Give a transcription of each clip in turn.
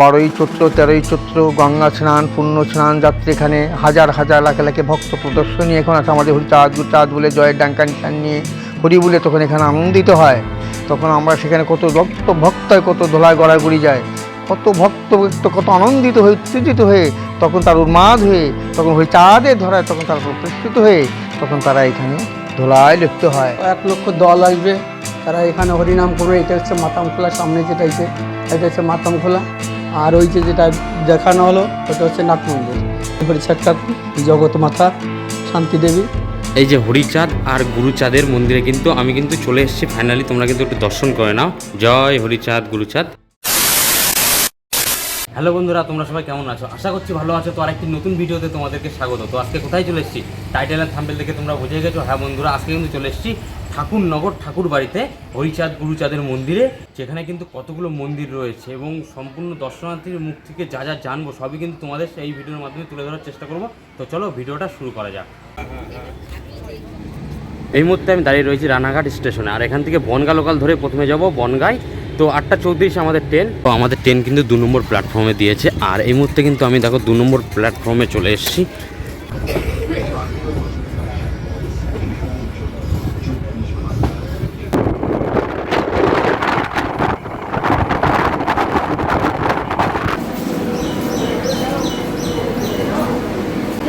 বারোই চৈত্র, তেরোই চৈত্র, গঙ্গা স্নান, পুণ্য স্নান যাত্রী এখানে হাজার হাজার লাখে লাখে ভক্ত প্রদর্শনী। এখন আছে আমাদের হরি হরিচাঁদ গুচাঁদ বলে জয়ের ডাঙ্কা নিশান নিয়ে হরি বলে তখন এখানে আনন্দিত হয়। তখন আমরা সেখানে কত ভক্ত ভক্ত কত ধোলায় গড়াগড়ি যায়। কত ভক্ত ভক্ত কত আনন্দিত হয়ে, উত্তেজিত হয়ে তখন তার উন্মাদ হয়ে, তখন হয়ে চাঁদের ধরায় তখন তারা প্রতিষ্ঠিত হয়ে তখন তারা এখানে ধোলায় লিপ্ত হয়। এক লক্ষ দল আসবে। তারা এখানে হরিনাম করবে। এটা হচ্ছে মাতাম খোলা সামনে যেটা আছে, এটা হচ্ছে মাতাম খোলা আর ওই যে যেটা দেখানো হলো, ওটা হচ্ছে নাট মন্দির। হরিচাঁদ জগৎ মাতা, শান্তি দেবী। এই যে হরিচাঁদ আর গুরুচাঁদের মন্দিরে কিন্তু আমি কিন্তু চলে এসেছি ফাইনালি তোমরা কিন্তু একটু দর্শন করে নাও। জয় হরিচাঁদ, গুরুচাঁদ। হ্যালো বন্ধুরা, তোমরা সবাই কেমন আছো? আশা করছি ভালো আছো। তো আরেকটি নতুন ভিডিওতে তোমাদেরকে স্বাগত। তো আজকে কোথায় চলে এসেছি? টাইটেল আর থাম্বেল দেখে তোমরা বুঝে গেছো। হ্যাঁ বন্ধুরা, আজকে কিন্তু চলে এসেছি ঠাকুরনগর ঠাকুর বাড়িতে হরিচাঁদ গুরুচাঁদের মন্দিরে, যেখানে কিন্তু কতগুলো মন্দির রয়েছে এবং সম্পূর্ণ দর্শনার্থীর মুখ থেকে যা যা জানব সবই কিন্তু তোমাদের এই ভিডিওর মাধ্যমে তুলে ধরার চেষ্টা করব। তো চলো ভিডিওটা শুরু করা যাক। এই মুহূর্তে আমি দাঁড়িয়ে রয়েছি রানাঘাট স্টেশনে। আর এখান থেকে বনগা লোকাল ধরে প্রথমে যাব বনগায়। তো আটটা চৌত্রিশ আমাদের ট্রেন তো আমাদের ট্রেন কিন্তু দু নম্বর প্ল্যাটফর্মে দিয়েছে। আর এই মুহূর্তে কিন্তু আমি দেখো দু নম্বর প্ল্যাটফর্মে চলে এসেছি।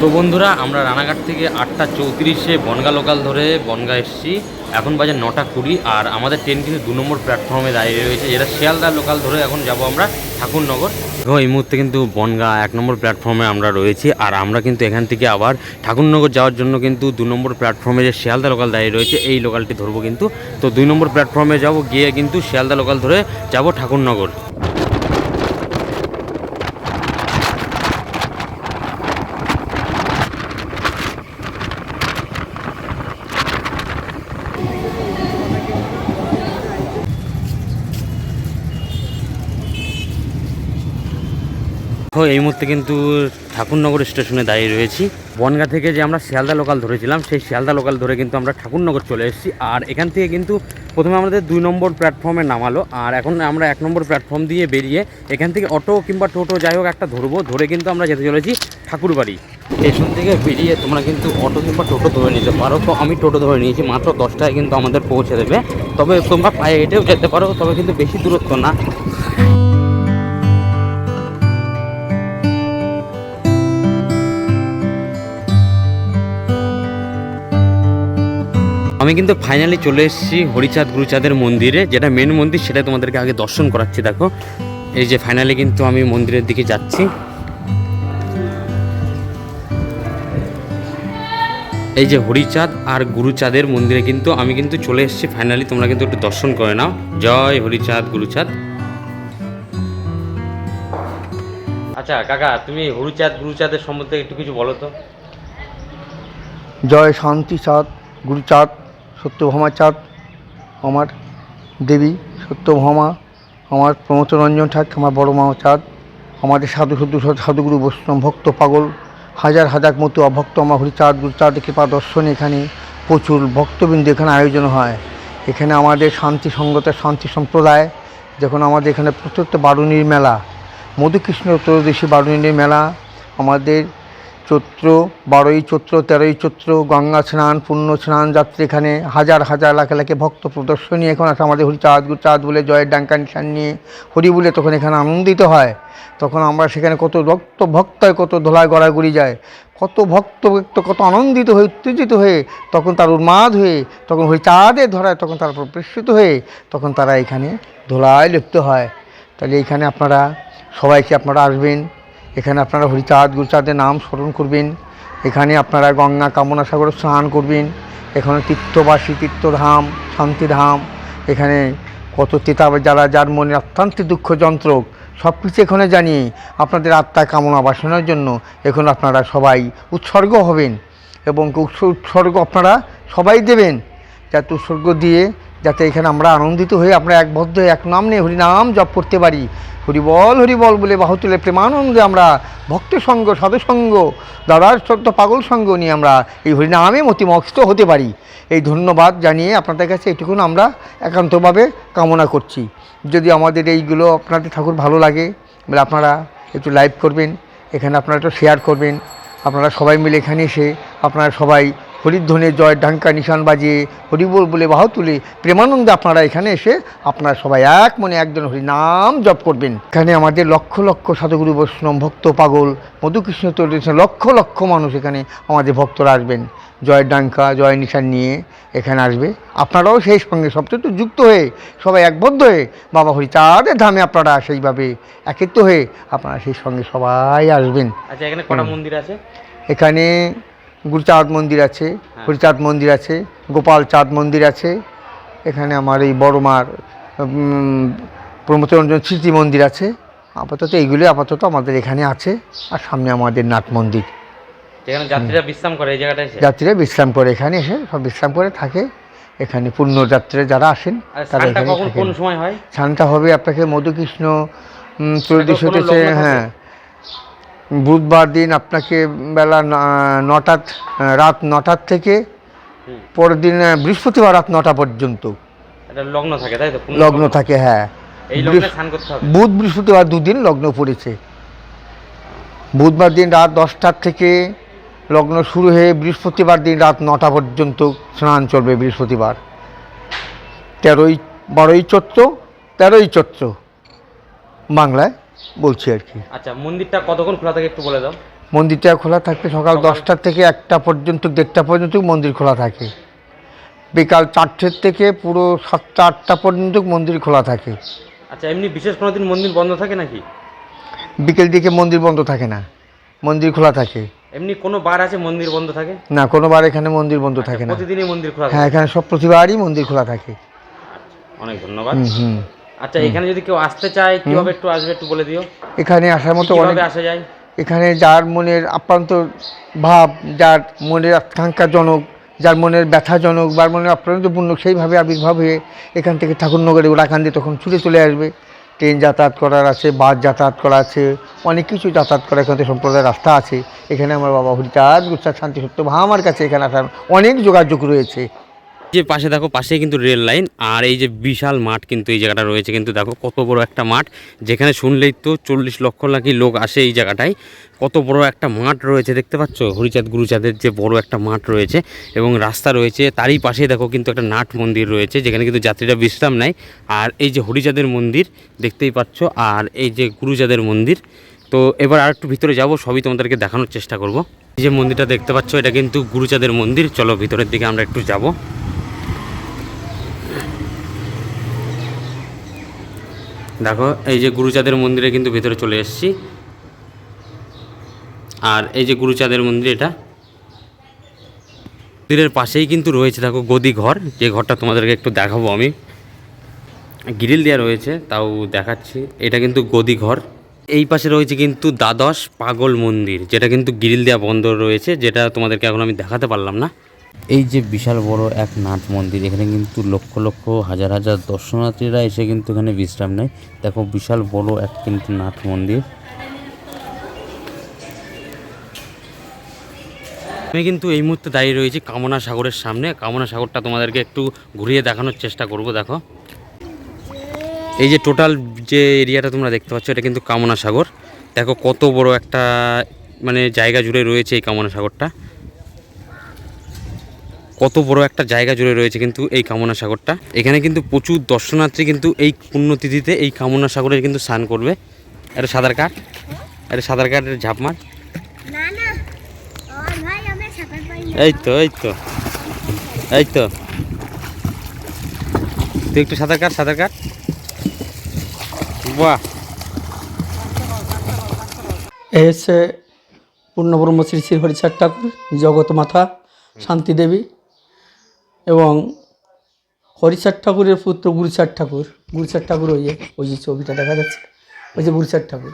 তো বন্ধুরা, আমরা রানাঘাট থেকে আটটা চৌত্রিশে বনগা লোকাল ধরে বনগা এসেছি। এখন বাজে নটা কুড়ি, আর আমাদের ট্রেন কিন্তু দু নম্বর প্ল্যাটফর্মে দাঁড়িয়ে রয়েছে, যেটা শিয়ালদা লোকাল ধরে এখন যাব আমরা ঠাকুরনগর। এবং এই মুহূর্তে কিন্তু বনগা এক নম্বর প্ল্যাটফর্মে আমরা রয়েছি, আর আমরা কিন্তু এখান থেকে আবার ঠাকুরনগর যাওয়ার জন্য কিন্তু দু নম্বর প্ল্যাটফর্মে যে শিয়ালদা লোকাল দাঁড়িয়ে রয়েছে, এই লোকালটি ধরবো কিন্তু। তো দুই নম্বর প্ল্যাটফর্মে যাব, গিয়ে কিন্তু শিয়ালদা লোকাল ধরে যাব ঠাকুরনগর। এই মুহূর্তে কিন্তু ঠাকুরনগর স্টেশনে দাঁড়িয়ে রয়েছি। বনগা থেকে যে আমরা শিয়ালদা লোকাল ধরেছিলাম, সেই শিয়ালদা লোকাল ধরে কিন্তু আমরা ঠাকুরনগর চলে এসেছি। আর এখান থেকে কিন্তু প্রথমে আমাদের দুই নম্বর প্ল্যাটফর্মে নামালো। আর এখন আমরা এক নম্বর প্ল্যাটফর্ম দিয়ে বেরিয়ে এখান থেকে অটো কিংবা টোটো যাই হোক একটা ধরবো, ধরে কিন্তু আমরা যেতে চলেছি ঠাকুরবাড়ি। স্টেশন থেকে বেরিয়ে তোমরা কিন্তু অটো কিংবা টোটো ধরে নিতে পারো। তো আমি টোটো ধরে নিয়েছি, মাত্র দশটায় কিন্তু আমাদের পৌঁছে দেবে। তবে তোমরা পায়ে হেঁটেও যেতে পারো, তবে কিন্তু বেশি দূরত্ব না। আমি কিন্তু ফাইনালি চলে এসেছি হরিচাঁদ গুরুচাঁদের মন্দিরে। যেটা মেন মন্দির, সেটা তোমাদেরকে আগে দর্শন করাচ্ছি, দেখো। এই যে ফাইনালি কিন্তু আমি মন্দিরের দিকে যাচ্ছি। এই যে হরিচাঁদ আর গুরুচাঁদের মন্দিরে কিন্তু আমি কিন্তু চলে এসেছি ফাইনালি তোমরা কিন্তু একটু দর্শন করে নাও। জয় হরিচাঁদ গুরুচাঁদ। আচ্ছা কাকা, তুমি হরিচাঁদ গুরুচাঁদের সম্বন্ধে একটু কিছু বলো তো। জয় শান্তি চাঁদ গুরুচাঁদ। সত্যভামা চাঁদ, আমার দেবী সত্যভামা, আমার প্রমথরঞ্জন ঠাক আমার বড় মা চাঁদ, আমাদের সাধু সাধু সাধুগুরু বৈষ্ণব ভক্ত পাগল, হাজার হাজার মতো অভক্ত আমার হরিচাঁদ গুরুচাঁদ কৃপা দর্শন এখানে প্রচুর ভক্তবৃন্দ এখানে আয়োজন হয়। এখানে আমাদের শান্তি সঙ্গতের শান্তি সম্প্রদায়, যখন আমাদের এখানে প্রত্যেকটা বারুণীর মেলা, মধুকৃষ্ণ ত্রয়োদশী বারুণীর মেলা, আমাদের চৈত্র, বারোই চৈত্র, তেরোই চৈত্র, গঙ্গা স্নান, পুণ্য স্নান যাত্রী এখানে হাজার হাজার লাখে লাখে ভক্ত প্রদর্শনী। এখন আছে আমাদের হরি হরিচাঁদ গুরুচাঁদ বলে জয়ের ডাঙ্কা নিশান নিয়ে হরি বলে তখন এখানে আনন্দিত হয়। তখন আমরা সেখানে কত ভক্ত ভক্ত কত ধোলায় গড়াগড়ি যায়। কত ভক্ত ভক্ত কত আনন্দিত হয়ে, উত্তেজিত হয়ে তখন তার উন্মাদ হয়ে, তখন চাঁদের ধরায় তখন তারা প্রতিষ্ঠিত হয়ে তখন তারা এখানে ধোলায় লিপ্ত হয়। তাহলে এখানে আপনারা সবাইকে আপনারা আসবেন। এখানে আপনারা হরিচাঁদ গুরুচাঁদের নাম স্মরণ করবেন। এখানে আপনারা গঙ্গা কামনা সাগরে স্নান করবেন। এখানে তীর্থবাসী, তীর্থধাম, শান্তিধাম, এখানে কত তিতা যারা, যার মনে অত্যন্ত দুঃখ যন্ত্রক সব কিছু এখানে জানিয়ে আপনাদের আত্মায় কামনা বাসনার জন্য এখন আপনারা সবাই উৎসর্গ হবেন এবং উৎস- উৎসর্গ আপনারা সবাই দেবেন। যাতে উৎসর্গ দিয়ে যাতে এখানে আমরা আনন্দিত হয়ে আমরা একবদ্ধ এক নাম নিয়ে হরিনাম জপ করতে পারি। হরিবল হরিবল বলে বাহু তুলে প্রেমানন্দে আমরা ভক্ত সঙ্গ সাধুসঙ্গ দাদার সত্য পাগল সঙ্গ নিয়ে আমরা এই হরিনামে মতিমস্ত হতে পারি। এই ধন্যবাদ জানিয়ে আপনাদের কাছে এটুকুন আমরা একান্তভাবে কামনা করছি। যদি আমাদের এইগুলো আপনাদের ঠাকুর ভালো লাগে, বলে আপনারা একটু লাইভ করবেন, এখানে আপনারা একটু শেয়ার করবেন, আপনারা সবাই মিলে এখানে এসে আপনারা সবাই হরিধ্বনের জয় ডাঙ্কা নিশান বাজিয়ে হরিবোল বলে বাহু তুলে। প্রেমানন্দে আপনারা এখানে এসে আপনারা সবাই এক মনে একজন হরি নাম জপ করবেন। এখানে আমাদের লক্ষ লক্ষ সাধুগুরু বৈষ্ণব ভক্ত পাগল মধুকৃষ্ণ তৈরি লক্ষ লক্ষ মানুষ এখানে আমাদের ভক্তরা আসবেন। জয় ডাঙ্কা জয় নিশান নিয়ে এখানে আসবে। আপনারাও সেই সঙ্গে সবচেয়ে যুক্ত হয়ে সবাই একবদ্ধ হয়ে বাবা হরি তাদের ধামে আপনারা সেইভাবে একত্র হয়ে আপনারা সেই সঙ্গে সবাই আসবেন। আচ্ছা এখানে কটা মন্দির আছে? এখানে গুরুচাঁদ মন্দির আছে হরিচাঁদ মন্দির আছে গোপাল চাঁদ মন্দির আছে এখানে আমার এই বড় মার প্রমোদরঞ্জন স্মৃতি মন্দির আছে। আপাতত এইগুলি আপাতত আমাদের এখানে আছে আর সামনে আমাদের নাট মন্দির। যেখানে যাত্রীরা বিশ্রাম করে এই জায়গাটা এসে? যাত্রীরা বিশ্রাম করে এখানে এসে সব বিশ্রাম করে থাকে। এখানে পুণ্যযাত্রীরা যারা আসেন তারা এখানে কোন সময় হয়? স্নানটা হবে আপনাকে মধুকৃষ্ণ হতেছে হ্যাঁ বুধবার দিন আপনাকে বেলা ন- নটার রাত নটার থেকে পরের দিন বৃহস্পতিবার রাত নটা পর্যন্ত। লগ্ন থাকে তাই তো? লগ্ন থাকে হ্যাঁ। বুধ বৃহস্পতিবার দুদিন লগ্ন পড়েছে। বুধবার দিন রাত দশটার থেকে লগ্ন শুরু হয়ে বৃহস্পতিবার দিন রাত নটা পর্যন্ত স্নান চলবে বৃহস্পতিবার। তেরোই বারোই চৈত্র তেরোই চৈত্র বাংলায়। বলছি আর কি। আচ্ছা মন্দিরটা কতক্ষণ খোলা থাকে একটু বলে দাও। মন্দিরটা খোলা থাকবে সকাল দশটা থেকে একটা পর্যন্ত দেড়টা পর্যন্ত মন্দির খোলা থাকে। বিকাল চারটের থেকে পুরো সাতটা আটটা পর্যন্ত মন্দির খোলা থাকে। আচ্ছা এমনি বিশেষ কোনো দিন মন্দির বন্ধ থাকে নাকি? বিকেল দিকে মন্দির বন্ধ থাকে না। মন্দির খোলা থাকে। এমনি কোনো বার আছে মন্দির বন্ধ থাকে? না কোনোবার এখানে মন্দির বন্ধ থাকে না। প্রতিদিনই মন্দির খোলা হ্যাঁ এখানে সব প্রতিবারই মন্দির খোলা থাকে। অনেক ধন্যবাদ। হুম। আচ্ছা এখানে যদি কেউ আসতে চায় কীভাবে একটু আসবে একটু বলে দিও? এখানে আসার মতো অনেক আসা যায়? এখানে যার মনের আপ্রান্ত ভাব যার মনের আকাঙ্ক্ষাজনক যার মনের ব্যথাজনক বা মনের আপ্রান্তপূর্ণ সেইভাবে আবির্ভাব হয়ে এখান থেকে ঠাকুরনগরে ওরাকান্দি তখন ছুটে চলে আসবে। ট্রেন যাতায়াত করার আছে বাস যাতায়াত করা আছে অনেক কিছু যাতায়াত করার এখান থেকে সম্প্রদায়ের রাস্তা আছে। এখানে আমার বাবা হরিচাঁদ গুচ্ছাদ শান্তি সত্য ভা আমার কাছে এখানে আসার অনেক যোগাযোগ রয়েছে। যে পাশে দেখো, পাশেই কিন্তু রেল লাইন, আর এই যে বিশাল মাঠ কিন্তু এই জায়গাটা রয়েছে। কিন্তু দেখো, কত বড় একটা মাঠ। যেখানে শুনলেই তো চল্লিশ লক্ষ নাকি লোক আসে এই জায়গাটায়। কত বড় একটা মাঠ রয়েছে, দেখতে পাচ্ছ? হরিচাঁদ গুরুচাঁদের যে বড় একটা মাঠ রয়েছে এবং রাস্তা রয়েছে। তারই পাশে দেখো কিন্তু একটা নাট মন্দির রয়েছে, যেখানে কিন্তু যাত্রীরা বিশ্রাম নেয়। আর এই যে হরিচাঁদের মন্দির দেখতেই পাচ্ছ, আর এই যে গুরুচাঁদের মন্দির। তো এবার আর একটু ভিতরে যাব, সবই তোমাদেরকে দেখানোর চেষ্টা করব। এই যে মন্দিরটা দেখতে পাচ্ছ, এটা কিন্তু গুরুচাঁদের মন্দির। চলো ভিতরের দিকে আমরা একটু যাব। দেখো, এই যে গুরুচাঁদের মন্দিরে কিন্তু ভেতরে চলে এসেছি। আর এই যে গুরুচাঁদের মন্দির এটা, মন্দিরের পাশেই কিন্তু রয়েছে, দেখো, গদি ঘর। যে ঘরটা তোমাদেরকে একটু দেখাবো আমি। গ্রিল দেওয়া রয়েছে, তাও দেখাচ্ছি। এটা কিন্তু গদি ঘর। এই পাশে রয়েছে কিন্তু দ্বাদশ পাগল মন্দির, যেটা কিন্তু গ্রিল দেওয়া বন্ধ রয়েছে, যেটা তোমাদেরকে এখন আমি দেখাতে পারলাম না। এই যে বিশাল বড় এক নাট মন্দির, এখানে কিন্তু লক্ষ লক্ষ, হাজার হাজার দর্শনার্থীরা এসে কিন্তু এখানে বিশ্রাম নেয়। দেখো বিশাল বড় এক কিন্তু নাট মন্দির। আমি কিন্তু এই মুহূর্তে দাঁড়িয়ে রয়েছি কামনা সাগরের সামনে। কামনা সাগরটা তোমাদেরকে একটু ঘুরিয়ে দেখানোর চেষ্টা করব, দেখো। এই যে টোটাল যে এরিয়াটা তোমরা দেখতে পাচ্ছ, এটা কিন্তু কামনা সাগর। দেখো কত বড় একটা মানে জায়গা জুড়ে রয়েছে এই কামনা সাগরটা। কত বড় একটা জায়গা জুড়ে রয়েছে কিন্তু এই কামনা সাগরটা। এখানে কিন্তু প্রচুর দর্শনার্থী কিন্তু এই পুণ্যতিথিতে এই কামনা সাগরে কিন্তু স্নান করবে। এটা সাঁতার কাট এটা সাঁতার কাটের ঝাঁপ মার। এই তো এই তো। এই তো। তুই একটু সাঁতার কাট সাঁতার কাট বাহ। এ হচ্ছে পূর্ণব্রহ্ম শ্রী শ্রী হরিচাঁদ ঠাকুর জগৎ মাতা শান্তি দেবী এবং হরিচাঁদ ঠাকুরের পুত্র গুরুচাঁদ ঠাকুর গুরুচাঁদ ঠাকুর ওই যে ওই যে ছবিটা দেখা যাচ্ছে ওই যে গুরুচাঁদ ঠাকুর।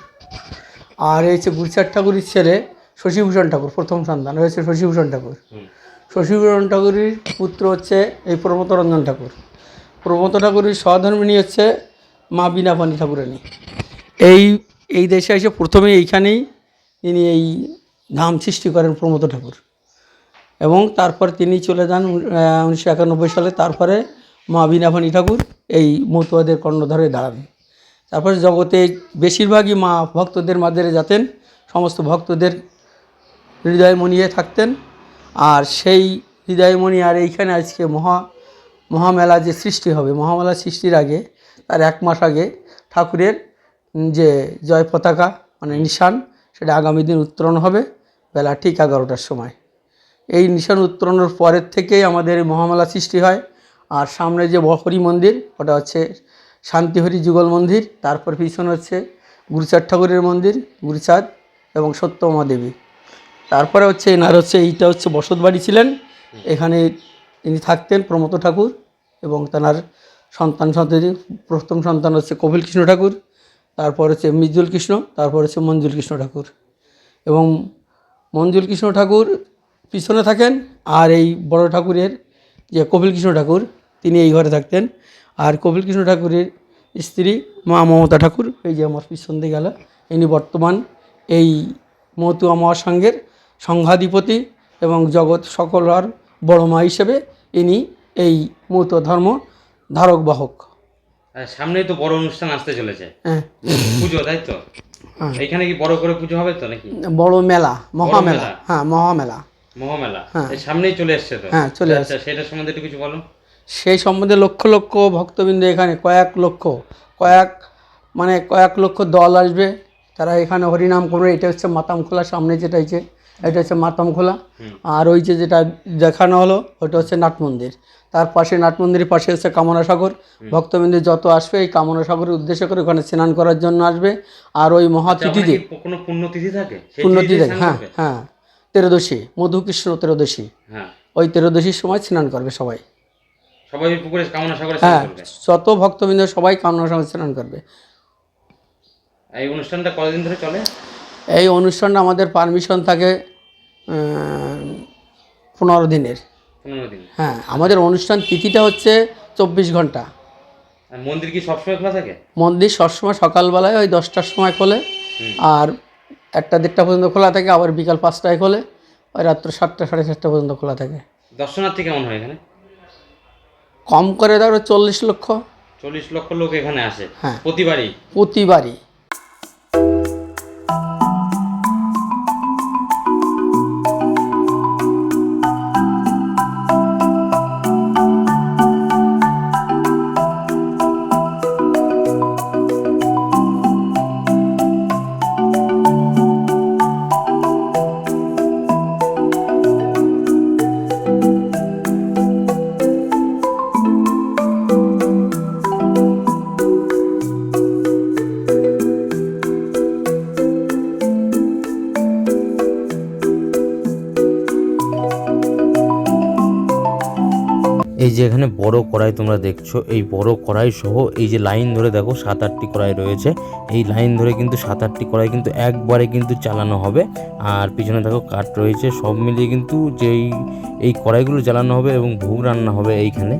আর এই হচ্ছে গুরুচাঁদ ঠাকুরের ছেলে শশীভূষণ ঠাকুর প্রথম সন্তান হয়েছে শশীভূষণ ঠাকুর। শশীভূষণ ঠাকুরের পুত্র হচ্ছে এই প্রমোদ রঞ্জন ঠাকুর। প্রমোদ ঠাকুরের সহধর্মিনী হচ্ছে মা বীণাপাণী ঠাকুরানী। এই এই দেশে এসে প্রথমে এইখানেই তিনি এই ধাম সৃষ্টি করেন প্রমোদ ঠাকুর। এবং তারপর তিনি চলে যান উনিশশো একানব্বই সালে। তারপরে মা বীণাপাণী ঠাকুর এই মতুয়াদের কর্ণধারে দাঁড়ান তারপরে জগতে বেশিরভাগই মা ভক্তদের মাঝে যাতেন, সমস্ত ভক্তদের হৃদয় মনিয়ে থাকতেন। আর সেই হৃদয় মনি আর এইখানে আজকে মহা, মহামেলা যে সৃষ্টি হবে, মহামেলা সৃষ্টির আগে, তার এক মাস আগে ঠাকুরের যে জয় পতাকা মানে নিশান, সেটা আগামী দিন উত্তোলন হবে, বেলা ঠিক এগারোটার সময়। এই নিশান উত্তোলনের পরের থেকেই আমাদের মহামেলা সৃষ্টি হয়। আর সামনে যে হরি মন্দির, ওটা হচ্ছে শান্তিহরি যুগল মন্দির, তারপর পিছনে হচ্ছে গুরুচাঁদ ঠাকুরের মন্দির, গুরুচাঁদ এবং সত্যমা দেবী তারপরে হচ্ছে এনার হচ্ছে এইটা হচ্ছে বসত বাড়ি ছিলেন। এখানে তিনি থাকতেন প্রমথ ঠাকুর এবং তেনার সন্তান সন্ততি, প্রথম সন্তান হচ্ছে কপিল কৃষ্ণ ঠাকুর, তারপর হচ্ছে মিজুল কৃষ্ণ, তারপর হচ্ছে মঞ্জুল কৃষ্ণ ঠাকুর। এবং মঞ্জুল কৃষ্ণ ঠাকুর পিছনে থাকেন আর এই বড় ঠাকুরের যে কপিল কৃষ্ণ ঠাকুর তিনি এই ঘরে থাকতেন। আর কপিল কৃষ্ণ ঠাকুরের স্ত্রী মা মমতা ঠাকুর এই যে আমার পিছন দিয়ে গেল ইনি বর্তমান এই মতুয়া মহাসংঘের সংঘাধিপতি এবং জগৎ সকলার বড় মা হিসেবে ইনি এই মতুয়া ধর্ম ধারক বাহক। সামনেই তো বড় অনুষ্ঠান আসতে চলেছে। হ্যাঁ। পুজো তাই তো? হ্যাঁ। এখানে কি বড় করে পুজো হবে তো নাকি? বড় মেলা মহামেলা হ্যাঁ মহামেলা। মহামেলা? হ্যাঁ। সামনেই চলে তো? হ্যাঁ, চলে আচ্ছা সেটার সম্বন্ধে একটু কিছু বলো। সেই সম্বন্ধে লক্ষ লক্ষ ভক্তবৃন্দ এখানে কয়েক লক্ষ কয়েক মানে কয়েক লক্ষ দল আসবে। তারা এখানে হরিনাম করবে এটা হচ্ছে মাতাম খোলা সামনে যেটা হচ্ছে এটা হচ্ছে মাতাম খোলা আর ওই যে যেটা দেখানো হলো ওটা হচ্ছে নাট মন্দির। তার পাশে নাট মন্দিরের পাশে হচ্ছে কামনা সাগর। ভক্তবৃন্দ যত আসবে এই কামনা সাগরের উদ্দেশ্য করে ওখানে স্নান করার জন্য আসবে। আর ওই আচ্ছা, মহাতিথিতে কোনো পুণ্যতিথি থাকে? পুণ্যতিথি থাকে হ্যাঁ হ্যাঁ। তেরোদশী মধুকৃষ্ণ তেরোদশী হ্যাঁ। ওই তেরোদশীর সময় স্নান করবে সবাই। সবাই পুকুরে কামনা সাগরে হ্যাঁ যত ভক্তবৃন্দ সবাই কামনা সঙ্গে স্নান করবে। এই অনুষ্ঠানটা কতদিন ধরে চলে? এই অনুষ্ঠানটা আমাদের পারমিশন থাকে পনেরো দিনের। পনেরো দিন। হ্যাঁ আমাদের অনুষ্ঠান তিথিটা হচ্ছে চব্বিশ ঘণ্টা। মন্দির কি সবসময় খোলা থাকে? মন্দির সবসময় সকালবেলায় ওই দশটার সময় খোলে। আর একটা দেড়টা পর্যন্ত খোলা থাকে আবার বিকাল পাঁচটায় খোলে ওই রাত্র সাতটা সাড়ে সাতটা পর্যন্ত খোলা থাকে। দর্শনার্থী কেমন হয় এখানে? কম করে ধরো চল্লিশ লক্ষ। চল্লিশ লক্ষ লোক এখানে আসে। হ্যাঁ। প্রতিবারই? প্রতিবারই। এই যে এখানে বড় কড়াই তোমরা দেখছ, এই বড় কড়াই সহ এই যে লাইন ধরে দেখো সাত আটটি কড়াই রয়েছে। এই লাইন ধরে কিন্তু সাত আটটি কড়াই কিন্তু একবারে কিন্তু চালানো হবে। আর পিছনে দেখো কাঠ রয়েছে, সব মিলিয়ে কিন্তু যেই, এই কড়াইগুলো জ্বালানো হবে এবং ভোগ রান্না হবে এইখানে।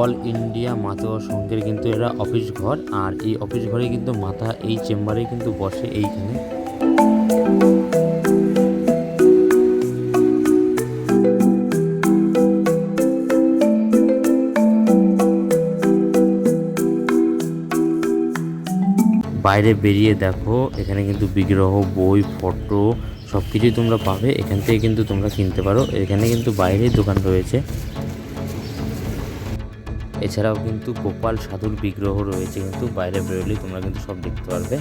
অল ইন্ডিয়া মাতোয়া সংঘের কিন্তু এরা অফিস ঘর, আর এই অফিস ঘরে কিন্তু মাথা এই চেম্বারে কিন্তু বসে এইখানে। বাইরে বেরিয়ে দেখো, এখানে কিন্তু বিগ্রহ, বই, ফটো সব কিছুই তোমরা পাবে। এখান থেকে কিন্তু তোমরা কিনতে পারো। এখানে কিন্তু বাইরেই দোকান রয়েছে। এছাড়াও কিন্তু গোপাল সাধুর বিগ্রহ রয়েছে কিন্তু বাইরে বেরোলেই তোমরা কিন্তু সব দেখতে পারবে।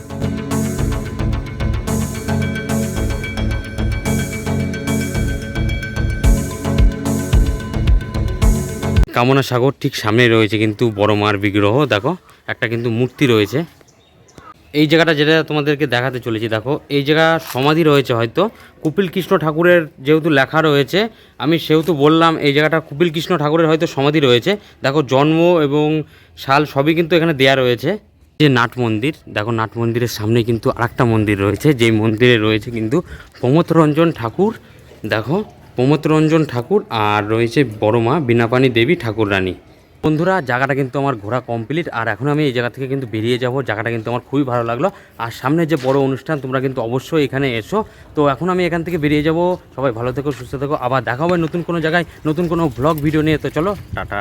কামনা সাগর ঠিক সামনে রয়েছে কিন্তু বড় মার বিগ্রহ। দেখো, একটা কিন্তু মূর্তি রয়েছে। এই জায়গাটা যেটা তোমাদেরকে দেখাতে চলেছি, দেখো, এই জায়গা সমাধি রয়েছে হয়তো। কুপিল কৃষ্ণ ঠাকুরের যেহেতু লেখা রয়েছে, আমি সেহেতু বললাম এই জায়গাটা কুপিল কৃষ্ণ ঠাকুরের হয়তো সমাধি রয়েছে। দেখো, জন্ম এবং সাল সবই কিন্তু এখানে দেয়া রয়েছে। যে নাট মন্দির, দেখো, নাট মন্দিরের সামনে কিন্তু আরেকটা মন্দির রয়েছে, যেই মন্দিরে রয়েছে কিন্তু প্রমথরঞ্জন ঠাকুর। দেখো প্রমথরঞ্জন ঠাকুর আর রয়েছে বড় মা বীণাপানি দেবী, ঠাকুর রানী। বন্ধুরা, জায়গাটা কিন্তু আমার ঘোরা কমপ্লিট আর এখন আমি এই জায়গা থেকে কিন্তু বেরিয়ে যাব। জায়গাটা কিন্তু আমার খুবই ভালো লাগল। আর সামনে যে বড় অনুষ্ঠান, তোমরা কিন্তু অবশ্যই এখানে এসো। তো এখন আমি এখান থেকে বেরিয়ে যাব। সবাই ভালো থেকো, সুস্থ থেকো। আবার দেখা হবে নতুন কোনো জায়গায়, নতুন কোনো ব্লগ ভিডিও নিয়ে। তো চলো, টাটা।